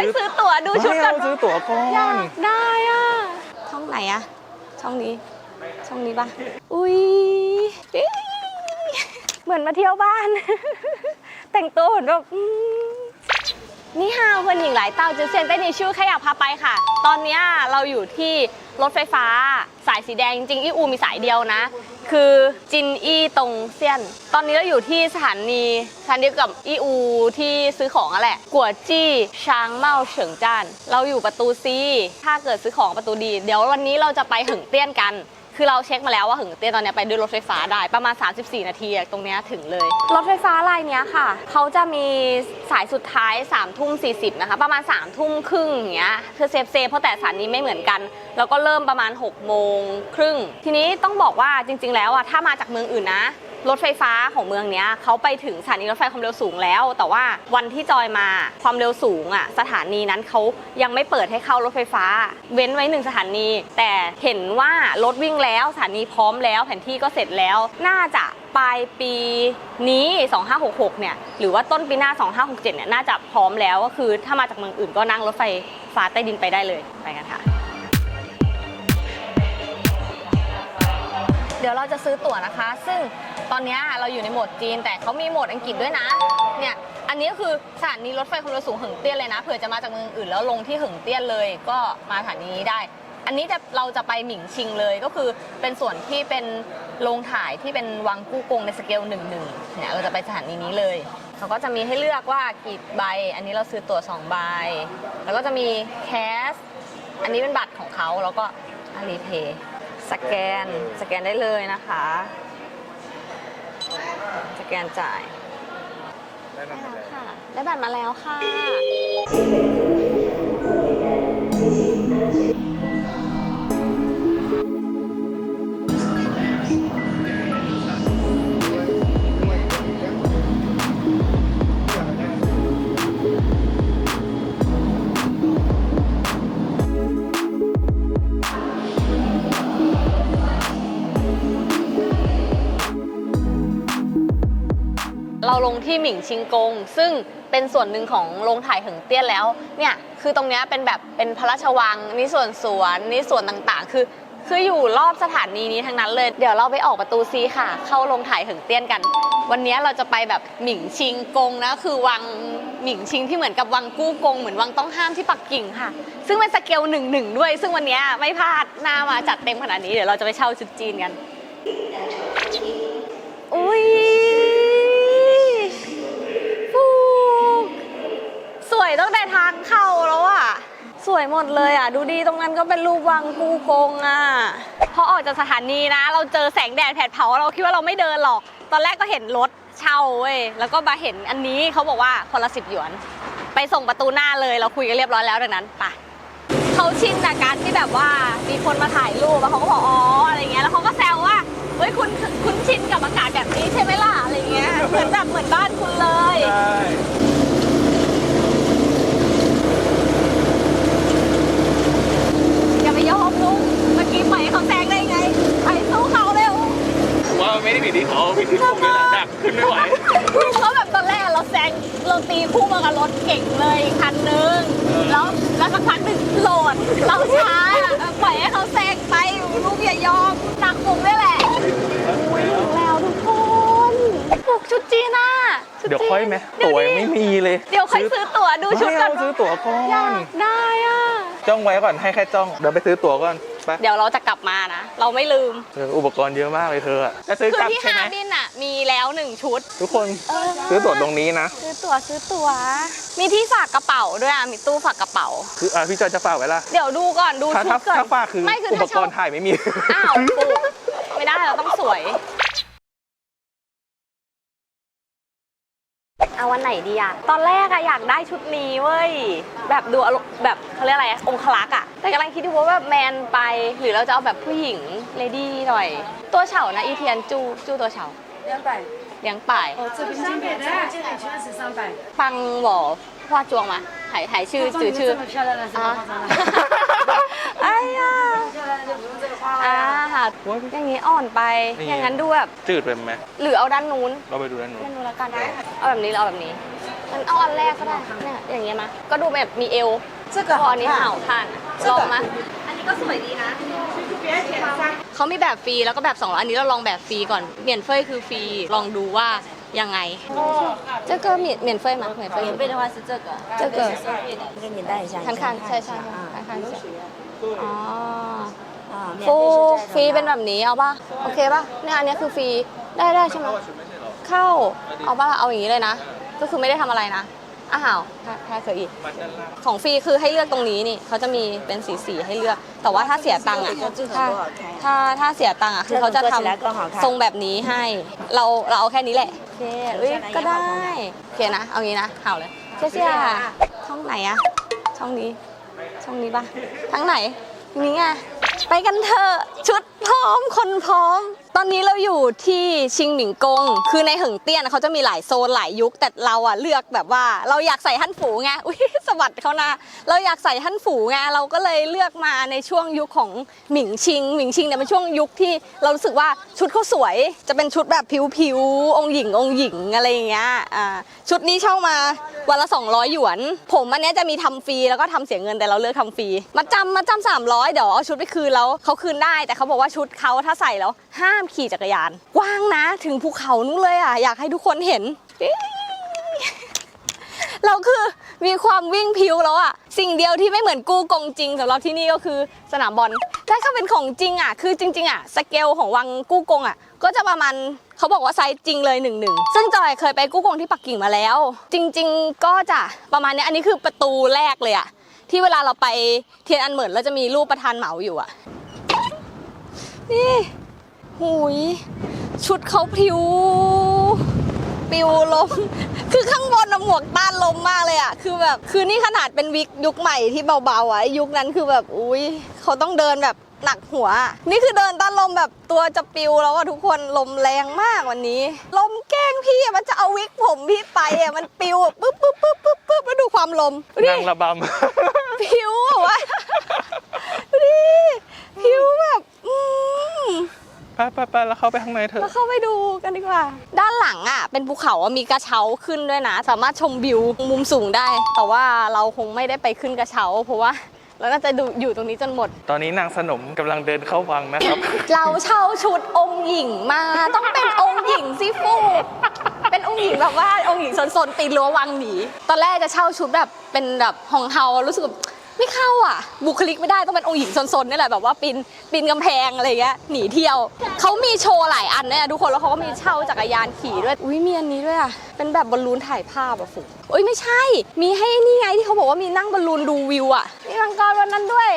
ค่อยซื้อตั๋วดูชุดไม่ก่อเรานซื้อตั๋วก่ออยานกได้อะช่องไหนอะช่องนี้ ช่องนี้ปะอุ้ยปิ๊งเหมือนมาเที่ยวบ้าน แต่งตัวเหมือนแบบอืม นี่ฮาวเพื่อนหญิงหลายเต้าจะเซียนเต้นในชื่อแค่อยากพาไปค่ะ ตอนเนี้ยเราอยู่ที่รถไฟฟ้า สายสีแดงจริงๆอีอูมีสายเดียวนะ คือจินอี้ตงเซียน ตอนนี้เราอยู่ที่สถานีสถานีกับอีอูที่ซื้อของอะแหละ กัวจี้ช้างเมาเฉิงจ้าน เราอยู่ประตูซี ถ้าเกิดซื้อของประตูดี เดี๋ยววันนี้เราจะไปหึงเตี้ยนกัน คือเราเช็คมาแล้วว่าหึงเตี้ยตอนนี้ไปด้วยรถไฟฟ้าได้ประมาณ 34 นาทีตรงนี้ถึงเลย รถไฟฟ้าลายนี้ค่ะ เขาจะมีสายสุดท้าย3ทุ่มสีนะคะ ประมาณ3ทุ่มครึ่งอย่างเงี้ยคือเซฟเซฟเพราะแต่สายนี้ไม่เหมือนกัน แล้วก็เริ่มประมาณ6โมงครึ่ง ทีนี้ต้องบอกว่าจริง ๆ แล้วอะถ้ามาจากเมืองอื่นนะ รถไฟฟ้าของเมืองเนี้ยเขาไปถึงสถานีรถไฟความเร็วสูงแล้ว แต่ว่าวันที่จอยมาความเร็วสูงอะสถานีนั้นเขายังไม่เปิดให้เข้ารถไฟฟ้า เว้นไว้หนึ่งสถานี แต่เห็นว่ารถวิ่งแล้วสถานีพร้อมแล้ว แผนที่ก็เสร็จแล้วน่าจะปลายปีนี้ 2566 เนี่ย หรือว่าต้นปีหน้า 2567 เนี่ย น่าจะพร้อมแล้วก็คือถ้ามาจากเมืองอื่นก็นั่งรถไฟฟ้าใต้ดินไปได้เลย ไปกันค่ะ เดี๋ยวเราจะซื้อตั๋วนะคะ ซึ่ง ตอนเนี้ยเราอยู่ในโหมดจีน แต่เขามีโหมดอังกฤษด้วยนะ เนี่ย อันนี้ก็คือสถานีรถไฟความเร็วสูงเหิงเตี้ยนเลยนะ เผื่อจะมาจากเมืองอื่นแล้วลงที่เหิงเตี้ยนเลย ก็มาสถานีนี้ได้ อันนี้จะเราจะไปหมิงชิงเลยก็คือเป็นส่วนที่เป็นโรงถ่ายที่เป็นวังกู้กงในสเกลหนึ่งหนึ่งเนี่ยเราจะไปสถานีนี้เลย เขาก็จะมีให้เลือกว่ากี่ใบ อันนี้เราซื้อตั๋วสองใบ แล้วก็จะมีแคส อันนี้เป็นบัตรของเขาแล้วก็อาลีเพย์สแกน สแกนได้เลยนะคะ สแกนจ่าย ได้นำไปเลยค่ะ ได้บัตรมาแล้วค่ะ งที่หมิงชิงกง ซึ่งเป็นส่วนหนึ่งของโรงถ่ายเหิงเตี้ยนแล้วเนี่ยคือตรงเนี้ยเป็นแบบเป็นพระราชวังนี่ส่วนสวนนี่ส่วนต่างๆ คือ คืออยู่รอบสถานีนี้ทั้งนั้นเลย เดี๋ยวเราไปออกประตูซีค่ะ เข้าโรงถ่ายเหิงเตี้ยนกัน วันนี้เราจะไปแบบหมิงชิงกงนะคือวังหมิงชิงที่เหมือนกับวังกู้กงเหมือนวังต้องห้ามที่ปักกิ่งค่ะ ซึ่งเป็นสเกลหนึ่งหนึ่งด้วย ซึ่งวันนี้ไม่พลาดหน้ามาจัดเต็มขนาดนี้เดี๋ยวเราจะไปเช่าชุดจีนกันอุ้ย วยตั้งแต่ทางเข้าแล้วอะสวยหมดเลยอะดูดีตรงนั้นก็เป็นรูปวังกูกงอะพอออกจากสถานีนะ เราเจอแสงแดดแผดเผาเราคิดว่าเราไม่เดินหรอก ตอนแรกก็เห็นรถเช่าเว้ยแล้วก็มาเห็นอันนี้เขาบอกว่าคนละสิบหยวน ไปส่งประตูหน้าเลยเราคุยกันเรียบร้อยแล้วดังนั้นไปเขาชินจากการที่แบบว่ามีคนมาถ่ายรูปแล้วเขาก็บอกอ๋ออะไรเงี้ยแล้วเขาก็แซวว่าเฮ้ยคุณคุณชินกับอากาศแบบนี้ใช่ไหมล่ะอะไรเงี้ยเหมือนแบบเหมือนบ้านคุณเลย ใช่ อย่าไปยอมลุงเมื่อกี้ปล่อยให้เขาแซงได้ไงไปสู้เขาเร็ว ว่ามันไม่ได้ผิดที่เขาผิดที่ผมนี่แหละดักขึ้นไม่ไหว ลุงเขาแบบตอนแรกเราแซงเราตีคู่มากับรถเก่งเลยอีกคันนึงแล้วแล้วสักพักหนึ่งโหลดเราช้าปล่อยให้เขาแซงไปลูกอย่ายอมหนักมุมนี่แหละ อุ้ยถึงแล้วทุกคนปลุกชุดจีนอะชุ เดี๋ยว จีน ค่อย ไหมเดี๋ยวตั๋วยังดิไม่มีเลยเดี๋ยวค่อยซื้อตั๋วดูชุดไม่ก่อเอานซื้อตั๋วก่ออยานกได้อะ จ้องไว้ก่อนให้แค่จ้องเดี๋ยวไปซื้อตั๋วก่อนไปเดี๋ยวเราจะกลับมานะ เราไม่ลืม เอออุปกรณ์เยอะมากเลยเธออะจะซื้อคือกลับที่ใช่ฮาไหมร์บินอะ มีแล้วหนึ่งชุด ทุกคนเออซื้อตั๋วตรงนี้นะซื้อตั๋วซื้อตั๋วมีที่ฝากกระเป๋าด้วยอะ มีตู้ฝากกระเป๋า คืออะพี่จอยจะฝากไว้ล่ะเดี๋ยวดูก่อนดูถ้าชุถ้าดก่อนถ้าฝากคือไม่คืออุปถ้ากเช่ารณ์ถ่ายไม่มีอ้าวปลุกไม่ได้เราต้องสวย เอาวันไหนดีอะตอนแรกอะอยากได้ชุดนี้เว้ย แบบดูอารมณ์แบบเขาเรียกอะไรอะองคลักษ์อะแต่กำลังคิดดูว่าแบบแมนไป หรือเราจะเอาแบบผู้หญิงเลดี้หน่อย ตัวเฉานะอีเทียนจูจูตัวเฉา 两百， เลี้ยงป่าย 哦，这边这边这个这个圈是三百， ฟังหวอว่าจวงมาหายหายชื่อจือชื่อ 这么漂亮的什 อ่ะ 么化妆了？ 了。 ค่ะอย่างนี้อ่อนไป นี่ อย่างนั้นดูแบบ จืดไปไหม หรือเอาด้านนู้น เราไปดูด้านนู้น ด้านนู้นแล้วกันเอาแบบนี้หรือเอาแบบนี้ มันเอาอันแรกก็ได้เนี่ยอย่างเงี้ยมาก็ดูแบบมีเอว 这个 พอ 好 อันนี้ 看 เห่าท่านลองมาอันนี้ก็สวยดีนะ 别舔三 เขามีแบบฟรีแล้วก็แบบสองร้อยอันนี้เราลองแบบฟรีก่อนเหมียนเฟยคือฟรีลองดูว่ายังไงเจ้าก็เหมียนเหมียนเฟยมาเหมียนเฟย 免费的话是这个，这个是免费的，给你带一下，看看你ใช่ 一 ใช่ 下 ใช่ 啊 看看一下อ๋อ 啊，免 ฟูฟรีเป็นแบบนี้เอาป่ะโอเคป่ะเนี่ยอันนี้คือฟรีได้ได้ใช่ไหมเข้าเอาป่ะเอาอย่างนี้เลยนะ ก็คือไม่ได้ทำอะไรนะอ้าวแพ้เคยอีกของฟรีคือให้เลือกตรงนี้นี่เขาจะมีเป็นสีสีให้เลือก แต่ว่าถ้าเสียตังค์อะถ้าถ้าเสียตังค์อะคือเขาจะทำทรงแบบนี้ให้ เราเราเอาแค่นี้แหละโอเคก็ได้โอเคนะเอางี้นะเข้าเลยเชื่อเชี่ยช่องไหนอะช่องนี้ ช่องนี้ป่ะทั้งไหนนี้ไง ไปกันเถอะชุดพร้อมคนพร้อม ตอนนี้เราอยู่ที่ชิงหมิงกง คือในหิงเตี้ยนเขาจะมีหลายโซนหลายยุค แต่เราอะเลือกแบบว่าเราอยากใส่ฮั่นฝูไง อุ้ยสวัสดเขานะ เราอยากใส่ฮั่นฝูไง เราก็เลยเลือกมาในช่วงยุคของหมิงชิง หมิงชิงเนี่ยเป็นช่วงยุคที่เรารู้สึกว่าชุดเขาสวย จะเป็นชุดแบบผิวๆ องค์หญิงองค์หญิงอะไรอย่างเงี้ย อ่า ชุดนี้เช่ามาวันละ 200 หยวน ผมอันนี้จะมีทำฟรีแล้วก็ทำเสียเงินแต่เราเลือกทำฟรี มาจำมาจำสามร้อยเดี๋ยวเอาชุดไปคืนแล้วเขาคืนได้ แต่เขาบอกว่าชุดเขาถ้าใส่แล้วห้ามขี่จักรยาน กว้างนะถึงภูเขานู้นเลยอะ อยากให้ทุกคนเห็น เราคือมีความวิ่งพิวแล้วอะ สิ่งเดียวที่ไม่เหมือนกู้กงจริงสำหรับที่นี่ก็คือสนามบอลถ้าเขาเป็นของจริงอะ คือจริง ๆ อะ สเกลของวังกู้กงอะ ก็จะประมาณเขาบอกว่าไซส์จริงเลยหนึ่งหนึ่งซึ่งจอยเคยไปกู้กงที่ปักกิ่งมาแล้ว จริง ๆ ก็จะประมาณนี้อันนี้คือประตูแรกเลยอะที่เวลาเราไปเทียนอันเหมินแล้วจะมีรูปประธานเหมาอยู่อะ นี่ หุยชุดเขาพริ้วปิวลม คือข้างบนน่ะหมวกต้านลมมากเลยอะคือแบบ คือนี่ขนาดเป็นวิกยุคใหม่ที่เบาๆอะไอ้ยุคนั้นคือแบบ อุ้ยเขาต้องเดินแบบหนักหัวอะนี่คือเดินต้านลมแบบตัวจะปิวแล้วอะทุกคนลมแรงมากวันนี้ ลมแกล้งพี่อะมันจะเอาวิกผมพี่ไปอะมันปิวอะปึ๊บปึ๊บปึ๊บปึ๊บปึ๊บแล้วดูความลมดูดินั่งระบผิวอะวะดูดิผิวแบบ อืมำ ไปไปไปแล้วเข้าไปข้างในเถมาอะเข้าไปดูกันดีกว่า ด้านหลังอะ เป็นภูเขาอะมีกระเช้าขึ้นด้วยนะ สามารถชมวิวมุมสูงได้ แต่ว่าเราคงไม่ได้ไปขึ้นกระเช้า เพราะว่าเราน่าจะดูอยู่ตรงนี้จนหมด ตอนนี้นางสนมกำลังเดินเข้าวังนะครับ เราเช่าชุดองค์หญิงมา ต้องเป็นองค์หญิงสิฟูเป็นองค์หญิงแบบว่าองค์หญิงสนๆปีนรั้ววังหนีตอนแรกจะเช่าชุดแบบเป็นแบบฮองเฮารู้สึกแบบ ไม่เข้าอะ บุคลิกไม่ได้ต้องเป็นองค์หญิงสนๆนี่แหละแบบว่าปีนปีนกำแพงอะไรเงี้ยหนีเที่ยวเขามีโชว์หลายอันเนี่ยทุกคนแล้วเขาก็มีเช่าจักรยานขี่ด้วยอุ้ยมีอันนี้ด้วยอะเป็นแบบบอลลูนถ่ายภาพอะฟุอุ้ยไม่ใช่ มีให้นี่ไงที่เขาบอกว่ามีนั่งบอลลูนดูวิวอะมีมังกรวันนั้นด้วย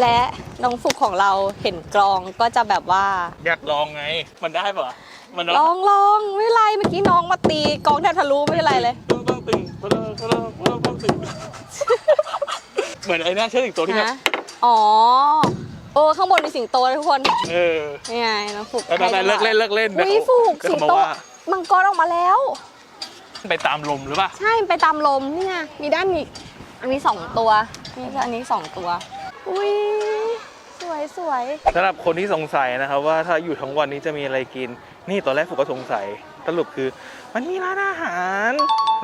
และน้องฟุกของเราเห็นกลองก็จะแบบว่าอยากลองไง มันได้ปะมันลองลองไม่เป็นไรเมื่อกี้น้องมาตีกลองแทบทะลุไม่เป็นไรเลยต้องต้องตึงต้องต้องต้องต้องตึง เหมือนไอ้นั่นเชือกอีกตัวที่แบบฮะอ๋อ โอ้ข้างบนมีสิงโตเลยทุกคนเออนี่ไงน้องฟุกไปไปไปเลิกเล่นเลิกเล่นอุ้ยเดี๋ยวฟุกเดี๋ยวสิงเขาโตมาว่ามังกรออกมาแล้ว ไปตามลมหรือเปล่าใช่มันไปตามลมนี่ไงมีด้านนี้อันนี้สองตัวนี่ก็อันนี้สองตัว อุ้ยสวยสวยสำหรับคนที่สงสัยนะครับว่าถ้าอยู่ทั้งวันนี้จะมีอะไรกิน นี่ตอนแรกผมก็สงสัยสรุปคือ มันมีร้านอาหาร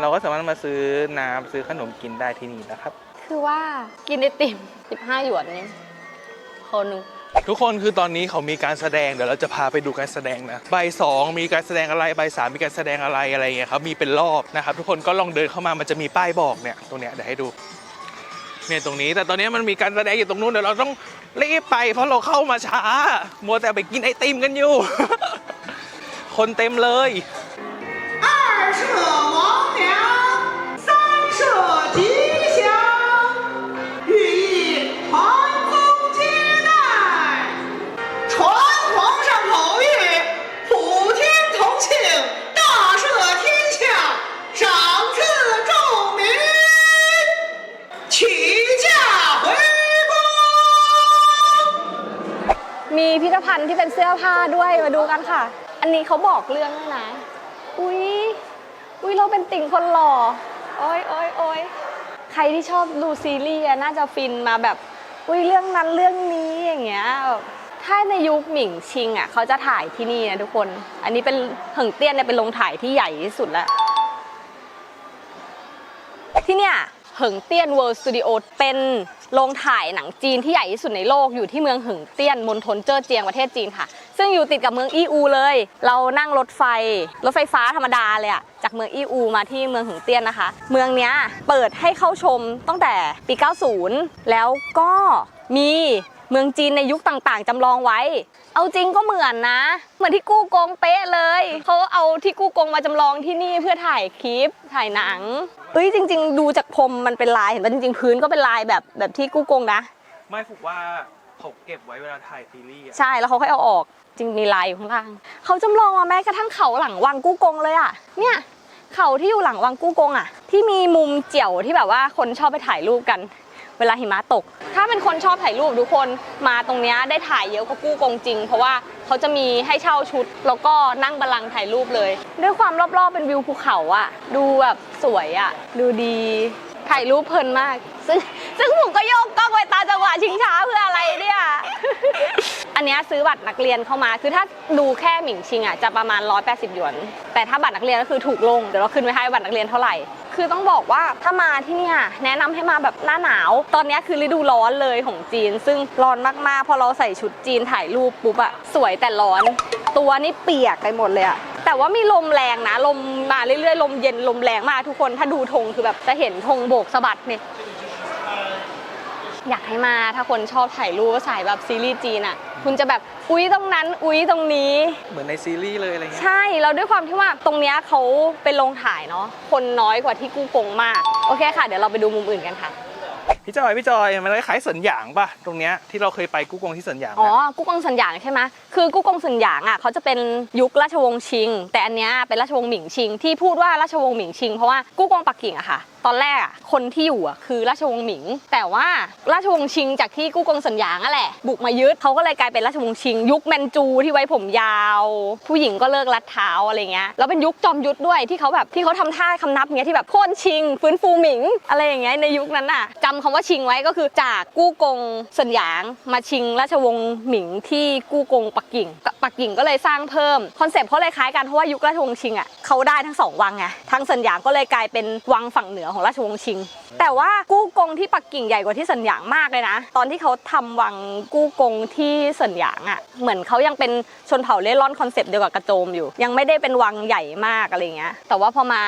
เราก็สามารถมาซื้อน้ำซื้อขนมกินได้ที่นี่นะครับ คือว่ากินไอติม 15 หยวนนี่คนหนึ่งทุกคนคือตอนนี้เขามีการแสดงเดี๋ยวเราจะพาไปดูการแสดงนะใบสองมีการแสดงอะไรใบสามมีการแสดงอะไรอะไรเงี้ยครับมีเป็นรอบนะครับ ทุกคนก็ลองเดินเข้ามามันจะมีป้ายบอกเนี่ยตรงเนี้ยเดี๋ยวให้ดูเนี่ยตรงนี้แต่ตอนนี้มันมีการแสดงอยู่ตรงนู้นเดี๋ยวเราต้องรีบไป เพราะเราเข้ามาช้า มัวแต่ไปกินไอติมกันอยู่ คนเต็มเลย พิพิธภัณฑ์ที่เป็นเสื้อผ้าด้วยมาดูกันค่ะ อันนี้เขาบอกเรื่องด้วยนะ อุ้ยอุ้ยเราเป็นติ่งคนหล่อ โอ้ยโอ้ยโอ้ยใครที่ชอบดูซีรีส์น่าจะฟินมาแบบ อุ้ยเรื่องนั้นเรื่องนี้อย่างเงี้ย ถ้าในยุคหมิงชิงอะเขาจะถ่ายที่นี่นะทุกคน อันนี้เป็นเหิงเตี้ยนเนี่ยเป็นโรงถ่ายที่ใหญ่ที่สุดแล้ว ที่เนี่ย เหิงเตี้ยนเวิลด์สตูดิโอเป็นโรงถ่ายหนังจีนที่ใหญ่ที่สุดในโลกอยู่ที่เมืองเหิงเตี้ยนมณฑลเจ้อเจียงประเทศจีนค่ะ ซึ่งอยู่ติดกับเมืองอีอูเลย เรานั่งรถไฟ รถไฟฟ้าธรรมดาเลยอะจากเมืองอีอูมาที่เมืองเหิงเตี้ยนนะคะ เมืองเนี้ยเปิดให้เข้าชมตั้งแต่ปี 90 แล้วก็มี เมืองจีนในยุคต่างๆ จำลองไว้ เอาจริงก็เหมือนนะ เหมือนที่กู้กงเป๊ะเลย เขาเอาที่กู้กงมาจำลองที่นี่เพื่อถ่ายคลิป ถ่ายหนังเอ้ยจริง ๆ ดูจากพรมมันเป็นลายเห็นป่ะจริงๆพื้นก็เป็นลายแบบแบบที่กู้กงนะ ไม่ฝึกว่าเขาเก็บไว้เวลาถ่ายซีรีส์อะใช่แล้วเขาค่อยเอาออก จริงมีลายอยู่ข้างล่าง เขาจำลองมาแม้กระทั่งเขาหลังวังกู้กงเลยอะเนี่ยเขาที่อยู่หลังวังกู้กงอะที่มีมุมเจียวที่แบบว่าคนชอบไปถ่ายรูปกัน เวลาหิมะตก ถ้าเป็นคนชอบถ่ายรูปทุกคนมาตรงนี้ได้ถ่ายเยอะกว่ากู้กงจริง เพราะว่าเขาจะมีให้เช่าชุด แล้วก็นั่งบัลลังก์ถ่ายรูปเลย ด้วยความรอบๆเป็นวิวภูเขาอะดูแบบสวยอะดูดีถ่ายรูปเพลินมาก ซึ่งซึ่งผมก็โยกกล้องไปตาจังหวะชิงช้าเพื่ออะไรเนี่ย อันนี้ซื้อบัตรนักเรียนเข้ามา คือถ้าดูแค่หมิงชิงอะจะประมาณ 180 หยวน แต่ถ้าบัตรนักเรียนก็คือถูกลง เดี๋ยวเราขึ้นไว้ให้บัตรนักเรียนเท่าไหร่ คือต้องบอกว่าถ้ามาที่เนี่ยแนะนำให้มาแบบหน้าหนาว ตอนนี้คือฤดูร้อนเลยของจีน ซึ่งร้อนมากๆ พอเราใส่ชุดจีนถ่ายรูปปุ๊บอะสวยแต่ร้อน ตัวนี่เปียกไปหมดเลยอะแต่ว่ามีลมแรงนะ ลมมาเรื่อยๆ ลมเย็นลมแรงมากทุกคนถ้าดูธงคือแบบจะเห็นธงโบกสะบัดเนี่ยอยากให้มาถ้าคนชอบถ่ายรูปสายแบบซีรีส์จีนอะ คุณจะแบบอุ๊ยตรงนั้น อุ๊ยตรงนี้ เหมือนในซีรีส์เลยอะไรเงี้ย ใช่แล้วด้วยความที่ว่าตรงเนี้ยเขาเป็นโรงถ่ายเนาะคนน้อยกว่าที่กู้กงมาก โอเคค่ะ เดี๋ยวเราไปดูมุมอื่นกันค่ะ พี่จอยพี่จอยมันคล้ายๆสินหยางป่ะตรงเนี้ยที่เราเคยไปกู้กงที่สินหยางอ๋อกู้กงสันหยางใช่ไหมคือกู้กงสันหยางอะเขาจะเป็นยุคราชวงศ์ชิง แต่อันเนี้ยเป็นราชวงศ์หมิงชิง ที่พูดว่าราชวงศ์หมิงชิงเพราะว่ากู้กงปักกิ่งอะค่ะ ตอนแรกคนที่อยู่อะคือราชวงศ์หมิง แต่ว่าราชวงศ์ชิง จากที่กู้กงสันหยางอะแหละบุกมายึดเขาก็เลยกลายเป็นราชวงศ์ชิง ยุคแมนจูที่ไว้ผมยาว ผู้หญิงก็เลิกรัดเท้าอะไรเงี้ยแล้วเป็นยุคจอมยุทธด้วยที่เขาแบบที่เขาทำท่าคำนับเงี้ยที่แบบโค่นชิง ฟื้นฟูหมิงอะไรอย่างเงี้ยในยุคนั้นน่ะจำคำว่าชิงไว้ก็คือจากกู้กงสันหยาง มาชิงราชวงศ์หมิงที่กู้กงปักกิ่ง ปักกิ่งก็เลยสร้างเพิ่มคอนเซปต์เขาเลยคล้ายกันเพราะว่ายุคราชวงศ์ชิงอะเขาได้ทั้งสองวังไงทั้งสันหยางก็เลยกลายเป็นวังฝั่งเหนือของราชวงศ์ชิง แต่ว่ากู้กงที่ปักกิ่งใหญ่กว่าที่สันหยางมากเลยนะ ตอนที่เขาทำวังกู้กงที่สันหยางอะเหมือนเขายังเป็นชนเผ่าเล่ร่อนคอนเซปต์เดียวกับกระโจมอยู่ ยังไม่ได้เป็นวังใหญ่มากอะไรเงี้ยแต่ว่าพอมา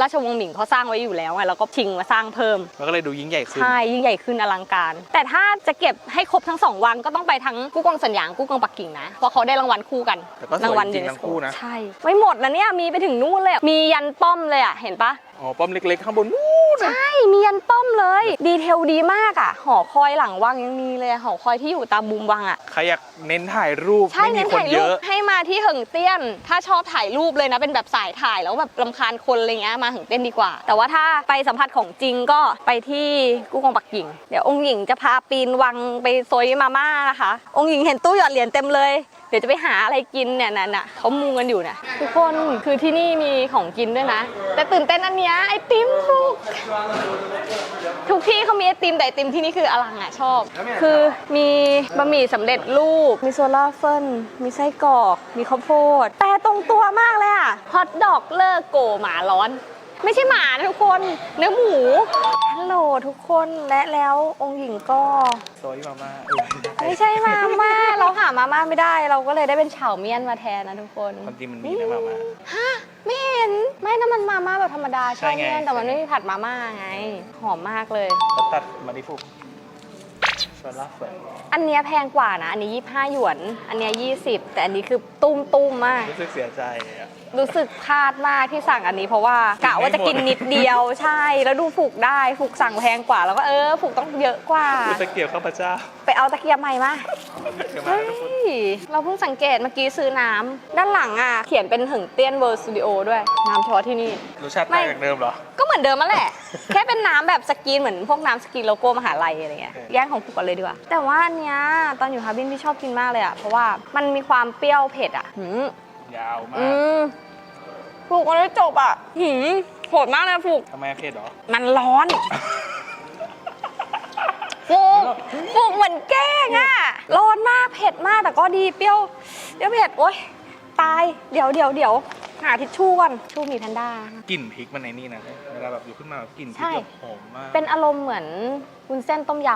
ราชวงศ์หมิงเขาสร้างไว้อยู่แล้วไงแล้วก็ชิงมาสร้างเพิ่มมันก็เลยดูยิ่งใหญ่ขึ้นใช่ยิ่งใหญ่ขึ้นอลังการ แต่ถ้าจะเก็บให้ครบทั้งสองวังก็ต้องไปทั้งกู้กงสัญญางกู้กงปักกิ่งนะเพราะเขาได้รางวัลคู่กันแต่ก็สวยรางวัลจริงๆทั้งคู่นะ ใช่ไม่หมดนะเนี่ยมีไปถึงนู่นเลยอะมียันป้อมเลยอะเห็นปะ อ๋อป้อมเล็กๆ ข้างบนนู้นนะใช่มียันป้อมเลย ดีเทลดีมากอะ หอคอยหลังวังยังมีเลยอะหอคอยที่อยู่ตามมุมวังอะ ใครอยากเน้นถ่ายรูปใช่ไม่มีเน้นคนถ่ายเยรูปอะ ให้มาที่เหิงเตี้ยน ถ้าชอบถ่ายรูปเลยนะ เป็นแบบสายถ่ายแล้วแบบรำคาญคนอะไรเงี้ยมาเหิงเตี้ยนดีกว่า แต่ว่าถ้าไปสัมผัสของจริงก็ไปที่กู้กงปักกิ่ง เดี๋ยวองค์หญิงจะพาปีนวังไปโซยมาม่านะคะ องค์หญิงเห็นตู้หยอดเหรียญเต็มเลย เดี๋ยวจะไปหาอะไรกินเนี่ยน่ะน่ะเขามูกันอยู่นะทุกคนคือที่นี่มีของกินด้วยนะ แต่ตื่นเต้นอันเนี้ยไอติมฟุกทุกที่เขามีไอติมแต่ไอติมที่นี่คืออลังอะชอบ คือมีบะหมี่สำเร็จรูป มีโซล่าเฟิลมีไส้กรอก มีข้าวโพด แต่ตรงตัวมากเลยอะฮอทดอกเลอโกหมาร้อน ไม่ใช่หมานะทุกคน เนื้อหมู ฮัลโหลทุกคนและแล้วองค์หญิงก็ โซยมาม่าเออไม่ใช่มาม่าเราหามาม่าไม่ได้ เราก็เลยได้เป็นเฉาเมียนมาแทนนะทุกคน ความจริงมันมีนะมาม่า ฮะไม่เห็นไม่นะมันมาม่าแบบธรรมดาใช่เฉาไง เมียนแต่มันไม่มีผัดมาม่าไง หอมมากเลย แล้วตัดมาดิฟุกชวนลาเฟิร์อันเนี้ยแพงกว่านะ อันนี้ 25 หยวน อันเนี้ย20 แต่อันนี้คือตุ้มตุ้มๆมาก รู้สึกเสียใจอะ รู้สึกพลาดมากที่สั่งอันนี้ เพราะว่ากะว่าจะกินนิดเดียวใช่แล้วดูผูกได้ผูกสั่งแพงกว่า แล้วก็เออผูกต้องเยอะกว่ารู้สึกเกี่ยวข้าพเจ้า ไปเอาตะเกียบใหม่มาเดี๋ยวมาเฮ้ทุกคนยเราเพิ่งสังเกตเมื่อกี้ซื้อน้ำด้านหลังอะเขียนเป็นหึงเตี้ยนเวิร์สตูดิโอด้วยน้ำเฉพาะที่นี่รสชาติไม่ต่างจากเดิมเหรอก็เหมือนเดิมมาแหละ แค่เป็นน้ำแบบสกรีนเหมือนพวกน้ำสกรีนโลโก้มหาลัยอะไรเงี้ยโอเคแย่งของผูกกันเลยดีกว่าแต่ว่าอันเนี้ยตอนอยู่ฮาร์บินพี่ชอบกินมากเลยอะเพราะว่ามันมีความเปรี้ยวเผ็ดอะหืม ยาวมาอืกมผูกมันไม่จบอะหืมโหดมากเลยผูก ทำไมเผ็ดเหรอ มันร้อนผูกผูกเหมือนแกล้งอะ ร้อนมาก เผ็ดมาก แต่ก็ดี เปรี้ยว เปรี้ยวเผ็ด โอ๊ย ตาย เดี๋ยวเดี๋ยวเดี๋ยวหาทิชชู่ก่อนชู่มีแพนด้ากลิ่นพริกมันในนี่นะเวลาแบบอยู่ขึ้นมาแบบกลิ่นพริใช่กแบบหอมมากเป็นอารมณ์เหมือนวุ้นเส้นต้มย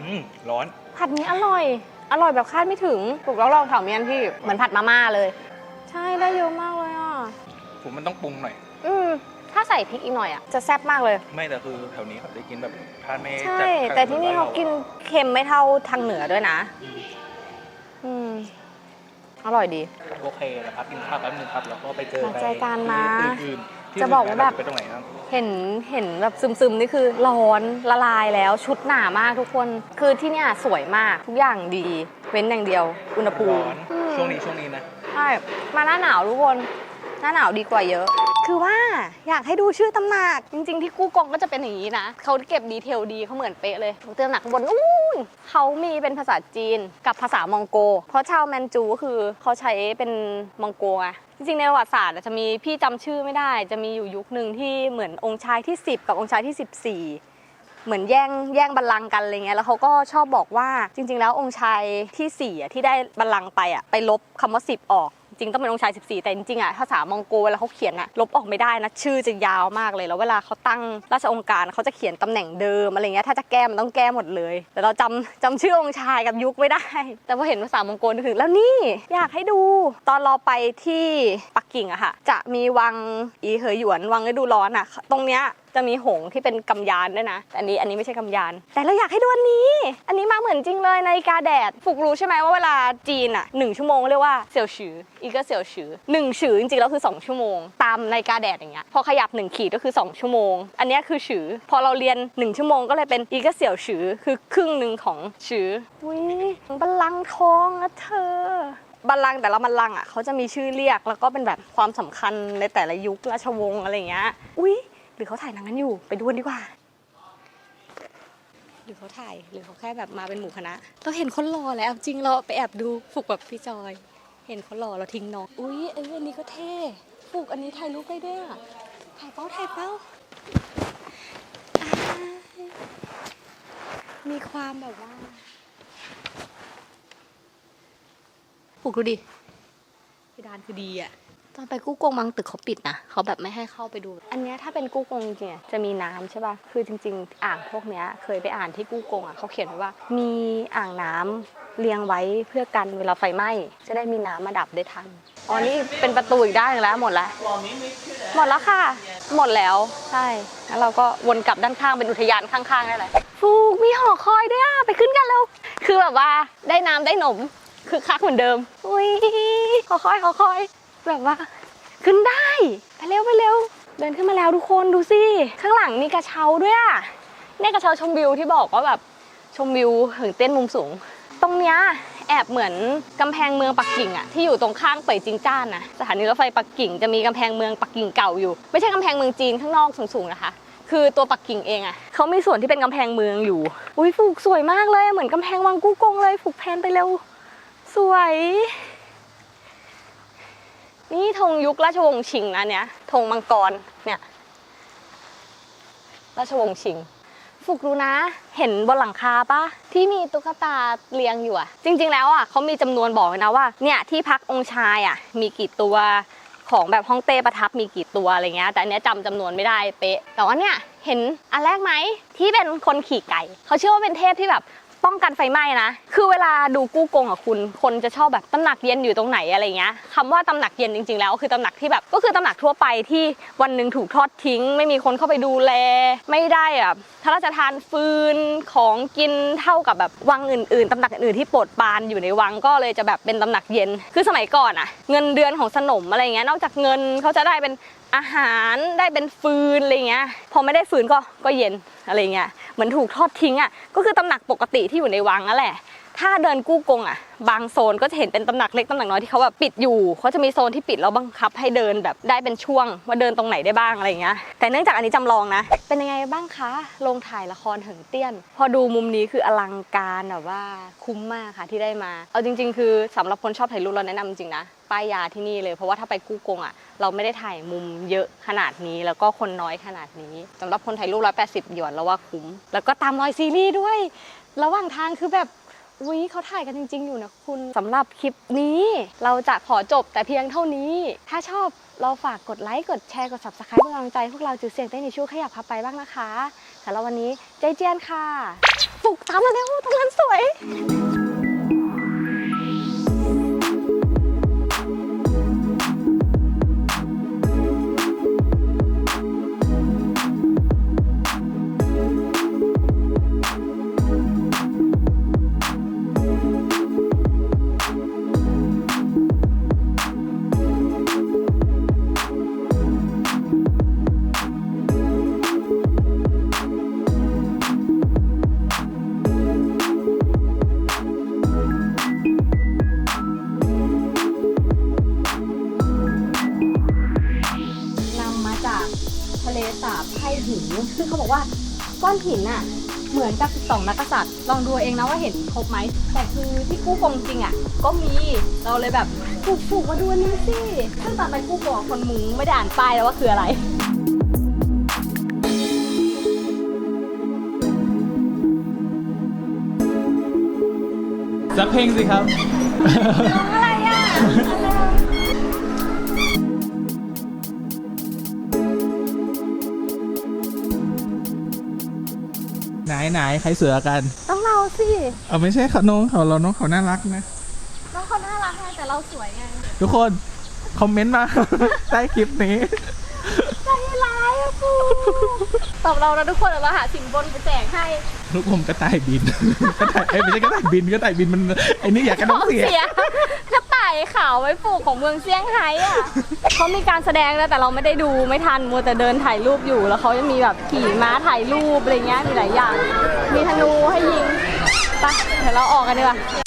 อืมร้อนำผัดนี้อร่อย อ ร่อยแบบคาดไม่ถึงปลุกแล้วลองเถาเมียนพี่ เหมือนผัดมาม่าเลย ใช่ได้เยอะมากเลยอะ ผมมันต้องปรุงหน่อย อืมถ้าใส่พริกอีกหน่อยอะ จะแซ่บมากเลย ไม่แต่คือแถวนี้เขาได้กินแบบทานไม่ใช่ จัดขดแต่ที่นี่เขากินเค็มไม่เท่าทางเหนือด้วยนะ อืม อร่อยดี โอเคนะครับกินข้าวแป๊บนึงครับแล้วก็ไปเจอมาเจอกันนะที่อื่นๆ ที่จะบอกว่าแบบไปตรงไหนครับเห็นเห็นแบบซึมๆนี่คือร้อนละลายแล้วชุดหนามากทุกคน คือที่เนี่ยสวยมากทุกอย่างดี เว้นอย่างเดียว อุณหภูร้มิอนอืมช่วงนี้ช่วงนี้นะ ใช่มาหน้าหนาวทุกคน หน้าหนาวดีกว่าเยอะ คือว่าอยากให้ดูชื่อตำหนัก จริง ๆ ที่กู้กองก็จะเป็นอย่างนี้นะเขาเก็บดีเทลดีเขาเหมือนเป๊ะเลยเตือนหนักข้างบนนู่นเขามีเป็นภาษาจีนกับภาษามองโก เพราะชาวแมนจูก็คือเขาใช้เป็นมองโกไง จริงๆในประวัติศาสตร์อะจะมีพี่จำชื่อไม่ได้ จะมีอยู่ยุคหนึ่งที่เหมือนองค์ชายที่ 10 กับองค์ชายที่ 14 เหมือนแย่งแย่งบัลลังก์กันอะไรเงี้ยแล้วเขาก็ชอบบอกว่าจริง ๆ แล้วองค์ชายที่4อะที่ได้บัลลังก์ไปอะไปลบคำว่า 10 ออก จริงต้องเป็นองค์ชาย 14 แต่จริงๆอะภาษามองโกเวลาเขาเขียนอะลบออกไม่ได้นะ ชื่อจะยาวมากเลยแล้วเวลาเขาตั้งราชองค์การเขาจะเขียนตำแหน่งเดิมอะไรเงี้ยถ้าจะแก้มันต้องแก้หมดเลย แต่เราจำจำชื่อองค์ชายกับยุคไม่ได้ แต่พอเห็นภาษามองโกนึกถึงแล้วนี่อยากให้ดู ตอนเราไปที่ปักกิ่งอะค่ะจะมีวังอีเหยหยวนวังฤดูร้อนอะตรงเนี้ย จะมีหงที่เป็นกำยานด้วยนะแต่อันนี้อันนี้ไม่ใช่กำยาน แต่เราอยากให้ดูอันนี้ อันนี้มาเหมือนจริงเลยนาฬิกาแดดฟุกรู้ใช่ไหมว่าเวลาจีนอะหนึ่งชั่วโมงเรียกว่าเสี่ยวฉืออีกก็เสี่ยวฉือหนึ่งฉือจริงๆแล้วคือ 2 ชั่วโมง ตามนาฬิกาแดดอย่างเงี้ยพอขยับ 1 ขีดก็คือ 2 ชั่วโมง อันนี้คือฉือพอเราเรียน 1 ชั่วโมงก็เลยเป็นอีกก็เสี่ยวฉือคือครึ่งหนึ่งของฉืออุ้ยบัลลังก์ทองนะเธอบัลลังก์แต่ละบัลลังก์อะเขาจะมีชื่อเรียกแล้วก็เป็นแบบความสำคัญในแต่ละยุคราชวงศ์อะไรเงี้ย อุ้ย หรือเขาถ่ายหนังกันอยู่ไปดูกันดีกว่า หรือเขาถ่ายหรือเขาแค่แบบมาเป็นหมู่คณะ เราเห็นคนรอแล้วจริงเราไปแอบดูฝึกแบบพี่จอย เห็นคนรอเราทิ้งน้องอุ้ยเอออันนี้ก็เท่ฝึกอันนี้ถ่ายรูปได้ด้วยอะถ่ายเป้าถ่ายเป้ามีความแบบว่าฝึกดูดิเพดานคือดีอะ ตอนไปกู้กงบางตึกเขาปิดนะเขาแบบไม่ให้เข้าไปดู อันเนี้ยถ้าเป็นกู้กงจริงๆจะมีน้ำใช่ป่ะคือจริง ๆ อ่างพวกเนี้ยเคยไปอ่านที่กู้กงอะเขาเขียนไว้ว่า มีอ่างน้ำเรียงไว้เพื่อกันเวลาไฟไหม้จะได้มีน้ำมาดับได้ทันอ๋อนี่เป็นประตูอีกด้านนึงแล้วหมดแล้วหมดแล้วค่ะ หมดแล้วใช่แล้วเราก็วนกลับด้านข้างเป็นอุทยานข้างๆได้เลยฟูกมีหอคอยด้วยอะไปขึ้นกันเร็วคือแบบว่าได้น้ำได้หนมคือคักเหมือนเดิมอุ้ยหอคอยหอคอย แบบว่า ขึ้นได้ ไปเร็วไปเร็ว เดินขึ้นมาแล้วทุกคนดูสิ ข้างหลังมีกระเช้าด้วยอะเนี่ยกระเช้าชมวิวที่บอกว่าแบบชมวิวเหิงเต้นมุมสูง ตรงเนี้ยแอบเหมือนกำแพงเมืองปักกิ่งอะที่อยู่ตรงข้างเป่ยจิงจ้านนะสถานีรถไฟปักกิ่งจะมีกำแพงเมืองปักกิ่งเก่าอยู่ ไม่ใช่กำแพงเมืองจีนข้างนอกสูงๆนะคะ คือตัวปักกิ่งเองอะเขามีส่วนที่เป็นกำแพงเมืองอยู่ อุ้ยฟูกสวยมากเลย เหมือนกำแพงวังกู้กงเลยฟูกแพนไปเร็ว สวย นี่ธงยุคราชวงศ์ชิงนะเนี่ยธงมังกรเนี่ย ราชวงศ์ชิง ฟุกรู้นะ เห็นบนหลังคาปะที่มีตุ๊กตาเรียงอยู่อะจริง ๆ แล้วอะเขามีจำนวนบอกนะว่าเนี่ยที่พักองค์ชายอะมีกี่ตัวของแบบห้องเต้ประทับมีกี่ตัวอะไรเงี้ยแต่อันเนี้ยจำจำนวนไม่ได้เป๊ะแต่ว่าเนี่ยเห็นอันแรกไหมที่เป็นคนขี่ไก่ เขาเชื่อว่าเป็นเทพที่แบบ ป้องกันไฟไหม้นะ คือเวลาดูกู้กงอะคุณ คนจะชอบแบบตำหนักเย็นอยู่ตรงไหนอะไรเงี้ยคำว่าตำหนักเย็นจริงๆ แล้วคือตำหนักที่แบบ ก็คือตำหนักทั่วไปที่วันหนึ่งถูกทอดทิ้ง ไม่มีคนเข้าไปดูแล ไม่ได้อะพระราชทานฟืนของกินเท่ากับแบบวังอื่นๆตำหนักอื่นๆที่โปรดปานอยู่ในวังก็เลยจะแบบเป็นตำหนักเย็น คือสมัยก่อนอะเงินเดือนของสนมอะไรเงี้ยนอกจากเงินเขาจะได้เป็น อาหารได้เป็นฟืนอะไรเงี้ยพอไม่ได้ฟืนก็ก็เย็นอะไรเงี้ยเหมือนถูกทอดทิ้งอะก็คือตำหนักปกติที่อยู่ในวังนั่นแหละ ถ้าเดินกู้กงอะ บางโซนก็จะเห็นเป็นตำหนักเล็กตำหนักน้อยที่เขาแบบปิดอยู่เขาจะมีโซนที่ปิดแล้วบังคับให้เดินแบบได้เป็นช่วง ว่าเดินตรงไหนได้บ้างอะไรเงี้ยแต่เนื่องจากอันนี้จำลองนะ เป็นยังไงบ้างคะโรงถ่ายละครเหิงเตี้ยน พอดูมุมนี้คืออลังการแบบว่าคุ้มมากค่ะที่ได้มา เอาจริง ๆ คือสำหรับคนชอบถ่ายรูปเราแนะนำจริงนะป้ายยาที่นี่เลยเพราะว่าถ้าไปกู้กงอะเราไม่ได้ถ่ายมุมเยอะขนาดนี้แล้วก็คนน้อยขนาดนี้สำหรับคนถ่ายรูป180หยวนแล้วว่าคุ้ม แล้วก็ตามรอยซีรีส์ด้วย ระหว่างทางคือแบบ อุ้ยเขาถ่ายกันจริง ๆ อยู่นะคุณสำหรับคลิปนี้เราจะขอจบแต่เพียงเท่านี้ ถ้าชอบเราฝากกดไลค์ กดแชร์ กด subscribe เป็นกำลังใจ พวกเราจือเสียงเต้นในช่วงขยับพับไปบ้างนะคะสำหรับวันนี้ใจเจียนค่ะ ปลุกตามมาเร็วตรงนั้นสวย ซึ่งเขาบอกว่าก้อนหินน่ะเหมือนกับสองนักกษัตริย์ ลองดูเองนะว่าเห็นครบไหม แต่คือที่กู้กงจริงอะก็มี เราเลยแบบผูกผูกมาดูอันนี้สิซึ่งตอนไปกู้กงคนมุงไม่ได้อ่านป้ายแล้วว่าคืออะไรสักเพลงสิครับอะไรอะ ไหนไหนใครเสือกัน ต้องเราสิเอาไม่ใช่เขาน้องเขาเราน้องเขาน่ารักนะ น้องเขาน่ารักไงแต่เราสวยไงทุกคนคอมเมนต์มา ใต้คลิปนี้ ใจร้ายอะปูตอบเราแล้วทุกคนเดี๋ยวเราหาสินบนไปแจกให้ ลูกผมกระต่ายบิน กระต่ายเอ้ยไม่ใช่กระต่ายบินกระต่ายบินมันไอ้นี่อยากกระน้องเสีย กระต่ายขาวไว้ปลูกของเมืองเซี่ยงไฮ้อะเขามีการแสดงแล้วแต่เราไม่ได้ดูไม่ทันมัวแต่เดินถ่ายรูปอยู่ แล้วเขาจะมีแบบขี่ม้าถ่ายรูปอะไรเงี้ยมีหลายอย่าง มีธนูให้ยิงไปเดี๋ยวเราออกกันดีกว่า